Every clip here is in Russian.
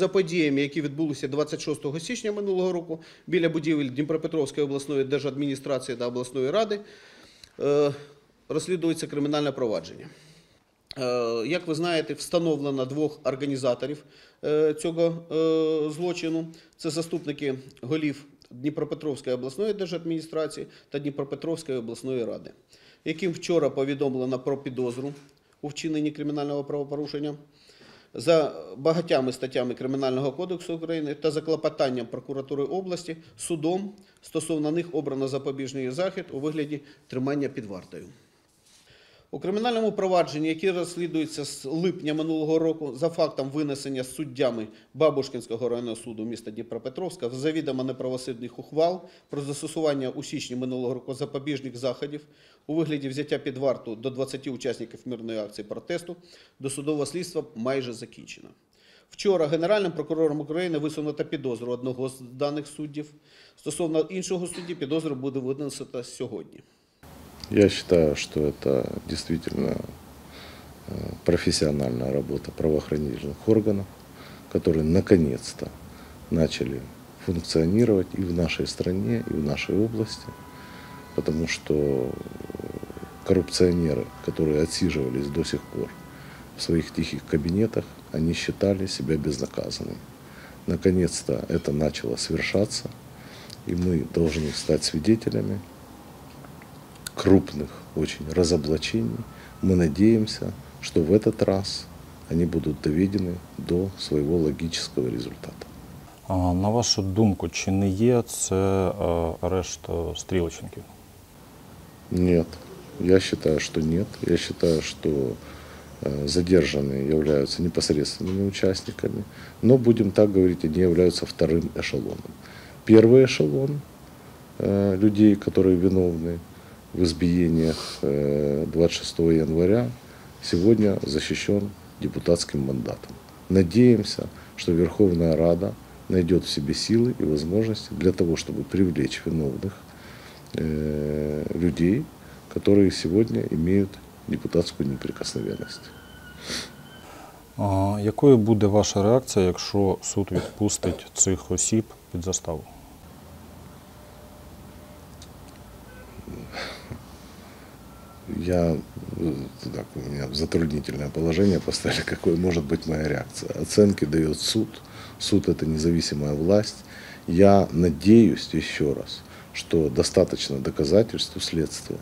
За подіями, які відбулися 26 січня минулого року біля будівель Дніпропетровської обласної держадміністрації та обласної ради, е, розслідується кримінальне провадження. Е, Як ви знаєте, встановлено двох організаторів е, цього злочину. Це заступники голів Дніпропетровської обласної держадміністрації та Дніпропетровської обласної ради, яким вчора повідомлено про підозру у вчиненні кримінального правопорушення за багатьма статтями Кримінального кодексу України та за клопотанням прокуратури області судом стосовно них обрано запобіжний захід у вигляді тримання під вартою. У кримінальному провадженні, яке розслідується з липня минулого року, за фактом винесення суддями Бабушкінського районного суду міста Дніпропетровська в завідомо неправосудних ухвал про застосування у січні минулого року запобіжних заходів у вигляді взяття під варту до 20 учасників мирної акції протесту, досудове слідство майже закінчено. Вчора Генеральним прокурором України висунуто підозру одного з даних суддів. Стосовно іншого судді підозру буде винесено сьогодні. Я считаю, что это действительно э, профессиональная работа правоохранительных органов, которые наконец-то начали функционировать и в нашей стране, и в нашей области, потому что коррупционеры, которые отсиживались до сих пор в своих тихих кабинетах, они считали себя безнаказанными. Наконец-то это начало свершаться, и мы должны стать свидетелями крупных очень разоблачений. Мы надеемся, что в этот раз они будут доведены до своего логического результата. А, На вашу думку, чи не є це е, арешт е, стрілочників? Нет, я считаю, что нет. Я считаю, что э, задержанные являются непосредственными участниками, но будем так говорить, они являются вторым эшелоном. Первый эшелон э, людей, которые виновны в избиениях э, 26 января, сегодня защищен депутатским мандатом. Надеемся, что Верховная Рада найдет в себе силы и возможности для того, чтобы привлечь виновных э, людей, которые сегодня имеют депутатскую неприкосновенность. А, Якою буде ваша реакція, якщо суд відпустить цих осіб під заставу? Я э, так, у меня в затруднительное положение поставили, какой может быть моя реакция. Оценки дает суд. Суд это независимая власть. Я надеюсь еще раз, что достаточно доказательств у следствия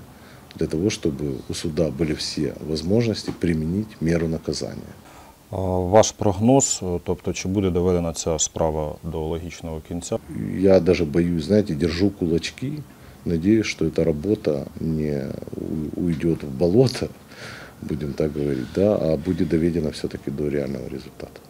для того, чтобы у суда были все возможности применить меру наказания. А, Ваш прогноз, е, тобто чи буде доведена ця справа до логічного кінця? Я даже боюсь, знаете, держу кулачки, надеюсь, что эта работа не уйдет в болото, будем так говорить, да, а будет доведена все-таки до реального результата.